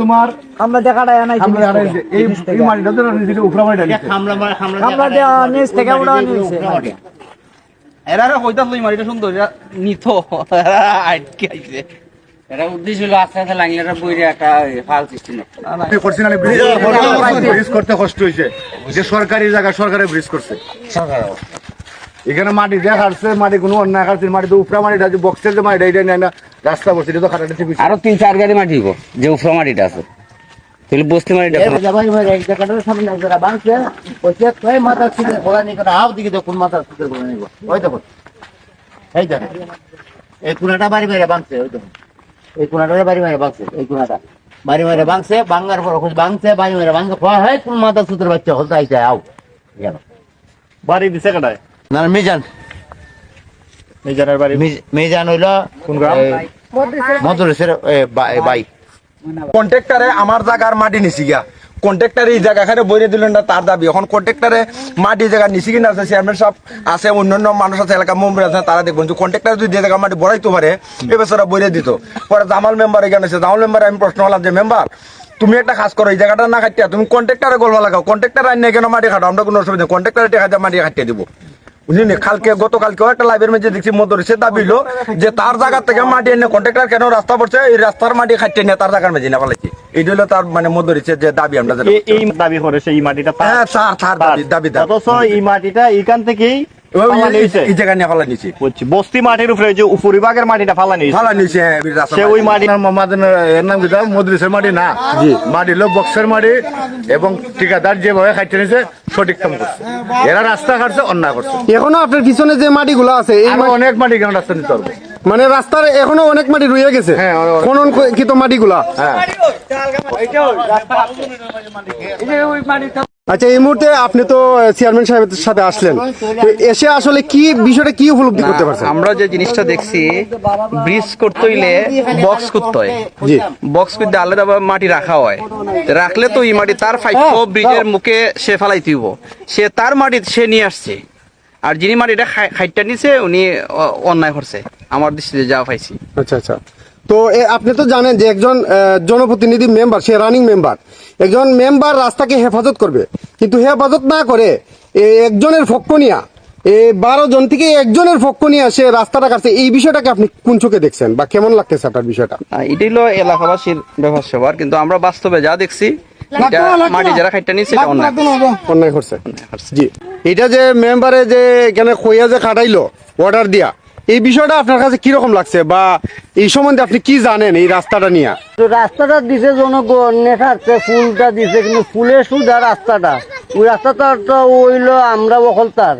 তোমার আমরা দেখাটা নাই আমরা এই এই মাটিটা তো উফরা এরা সুন্দর এরা আটকে আইছে। এটা উদ্দেশ্য হলো আস্তে আস্তে লাগলে বইরে একটা ফাল সৃষ্টি না আপনি ব্রিজ ব্রিজ করতে কষ্ট হয়েছে যে সরকারি জায়গা সরকারে ব্রিজ করছে। এখানে মাটি দিয়ে মাটি কোনো অন্যায় কাটছে মাটি তো উপরা মাটিটা যে বক্সের যে মাটিটা এটা নেয় না রাস্তা করছে এটা তো খাটাটা ঠিক আরও তিন চার গাড়ি মাটি দিব যে উফরা মাটিটা আছে। তাহলে বস্তি ওই এই এই বাড়ি বাইরে বাংছে ওই দেখুন এই কোনাটা বাড়ি মারে বাংছে এই কোনাটা বাড়ি মারে বাংছে বাঙ্গার পর ওখানে বাংছে বাড়ি মারে বাংছে কয় হয় কোন মাথা সুতোর বাচ্চা হলতে আইছে আও। জানো। বাড়ি দিছে কাটায় না মিজান। মিজানের বাড়ি। মিজ- মিজান হইল কোন গ্রাম? মধুরেশ্বর বাই কন্ট্রাক্টরে আমার জায়গার মাটি নিছি গিয়া। কন্ট্রাক্টরে এই জায়গা খানে বইরে দিলেন না, তার দাবি। এখন কন্ট্রাক্টরে মাটি জায়গা নিছি কিনা আছে চেয়ারম্যান সব আছে, অন্যান্য মানুষ আছে এলাকা মেম্বার আছে, তারা দেখবেন যে কন্ট্রাক্টরে যদি যে জায়গা মাটি বড়াইতে পারে, এ বছর বইরে দিত। পরে জামাল মেম্বার এখানে আছে জামাল মেম্বার আমি প্রশ্ন হলাম যে, মেম্বার, তুমি একটা কাজ করো, এই জায়গাটা না কাটিয়া তুমি কন্ট্রাক্টরে গল্প লাগাও। কন্ট্রাক্টর আইন কেন মাটি খাটো আমরা কোনো অসুবিধা কন্ট্রাক্টরে টাকা দিয়ে মাটি কাটিয়ে দিব। বুঝলি কালকে গতকালকেও একটা লাইভের মধ্যে দেখছি মদরিসে দাবি হলো যে, তার জায়গা থেকে মাটি এনে কন্ট্রাক্টর কেন রাস্তা পড়ছে? এই রাস্তার মাটি খাটিয়ে নিয়ে তার জায়গার মেঝে না এইটা হলো তার মানে মদরিসের যে দাবি আমরা এই- দাবি করে সেই মাটিটা হ্যাঁ তার তার দাবি দাবি দাবি। অথচ এই মাটিটা এখান থেকেই ওই- এই- জায়গা নিয়ে ফেলা নিছি বস্তি মাটির উপরে যে উপরিভাগের মাটিটা ফালা নিয়েছে ফেলা নিছি হ্যাঁ, সে ওই মাটি। মাটি এর নাম কি মদ্রিসের মাটি না? মাটি হলো বক্সের মাটি এবং ঠিকাদার যেভাবে খাইতে নিয়েছে সঠিক কাম করছে। এরা রাস্তা কাটছে অন্যায় করছে। এখনও আপনার পিছনে যে মাটিগুলো আছে এই অনেক মাটি কেন রাস্তা নিতে পারব মানে রাস্তার এখনও অনেক মাটি রয়ে গেছে। হ্যাঁ। খনন কৃত মাটিগুলা? হ্যাঁ। আচ্ছা এই মুহূর্তে আপনি তো চেয়ারম্যান সাহেবের সাথে আসলেন। এসে আসলে কি বিষয়টা কি উপলব্ধি করতে পারছেন? আমরা যে জিনিসটা দেখছি ব্রিজ করতে হইলে বক্স করতে হয়। জি। বক্স করতে আলাদা মাটি রাখা হয়। রাখলে তো এই মাটি তার ফাইভ ব্রিজের মুখে সে ফেলাই দিব সে তার মাটি সে নিয়ে আসছে। আর যিনি মানে খাই- খাইটটা নিছে উনি অন্যায় করছে। আমার দৃষ্টিতে যা পাইছি। আচ্ছা আচ্ছা। তো আপনি তো জানেন যে একজন জনপ্রতিনিধি মেম্বার সে রানিং মেম্বার। একজন মেম্বার রাস্তাকে হেফাজত করবে। কিন্তু হেফাজত না করে একজনের পক্ষ নিয়া এই বারো জন থেকে একজনের পক্ষ নিয়ে সে রাস্তাটা কাটছে। এই বিষয়টাকে আপনি কোন চোখে দেখছেন? বা কেমন লাগতেছে আপনার বিষয়টা? এটাই হলো এলাকাবাসীর ব্যাপার সবার কিন্তু আমরা বাস্তবে যা দেখছি এটা মাটি যারা এটা অন্যায়। অন্যায় করছে। জি। এটা যে মেম্বারে যে এখানে কইয়া যে কাটাইলো অর্ডার দিয়া এই বিষয়টা আপনার কাছে কীরকম লাগছে? বা এই সম্বন্ধে আপনি কি জানেন এই রাস্তাটা নিয়ে? তো রাস্তাটা দিছে জনগণ নেঠাচ্ছে ফুলটা দিছে কিন্তু ফুলের সুদা রাস্তাটা। ওই রাস্তাটা তো ওইলো আমরা অকলতার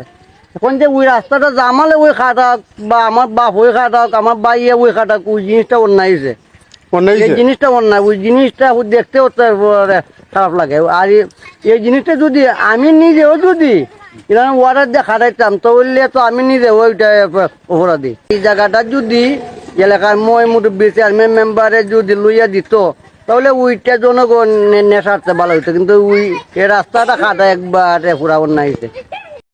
এখন যে ওই রাস্তাটা জামালে ওই খাটাক বা আমার বাপ ওই খাটাক আমার বাইয়ে ওই খাটাক ওই জিনিসটা অন্যায় হয়েছে অন্যায় এই? জিনিসটা অন্যায় ওই জিনিসটা দেখতেও খারাপ লাগে। আর এই- জিনিসটা যদি আমি নিজেও যদি এরকম অর্ডার দিয়ে খাটাইতাম তাহলে তো আমি নিজে ওইটা অপরাধী। এই জায়গাটা যদি এলাকার মই মুরব্বী চেয়ারম্যান মেম্বারে যদি লইয়া দিত, তাহলে ওইটা জনগণ নেশাতে ভালো হইতো। কিন্তু ওই রাস্তাটা খাটা একবার পুরা অন্যায়